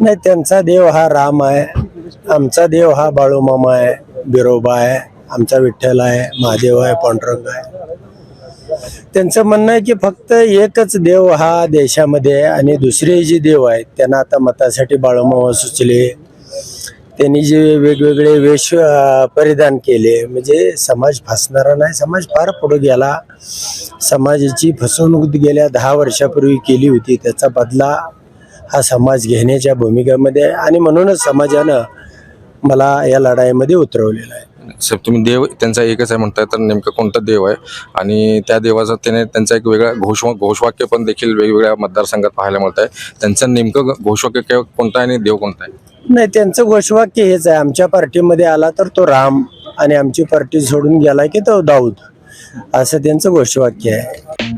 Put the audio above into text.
नाही त्यांचा देव हा राम आहे. आमचा देव हा बाळूमामा आहे बिरोबा आहे आमचा विठ्ठल आहे महादेव आहे पांडुरंग आहे. त्यांचं म्हणणं आहे की फक्त एकच देव हा देशामध्ये आहे आणि दुसरे जे देव आहेत त्यांना आता मतासाठी बाळूमामा सुचले. त्यांनी जे वेगवेगळे वेश परिधान केले. म्हणजे समाज फसणारा नाही समाज फार पुढे गेला. समाजाची फसवणूक गेल्या दहा वर्षापूर्वी केली होती. त्याचा बदला हा समाज घेण्याच्या भूमिकेमध्ये आहे आणि म्हणूनच समाजानं मला या लढाईमध्ये उतरवलेलं आहे. साहेब तुम्ही देव त्यांचा एकच आहे म्हणताय तर नेमकं कोणता देव आहे? आणि त्या देवाचा त्याने त्यांचा एक वेगळा घोष घोषवाक्य पण देखील वेगवेगळ्या मतदारसंघात पाहायला मिळत आहे त्यांचं नेमकं घोषवाक्य काय- कोणतं आहे आणि देव कोणता आहे? नाही त्यांचं घोषवाक्य हेच आहे. आमच्या पार्टीमध्ये आला तर तो राम आणि आमची पार्टी सोडून गेला की तो दाऊद. असं त्यांचं घोषवाक्य आहे.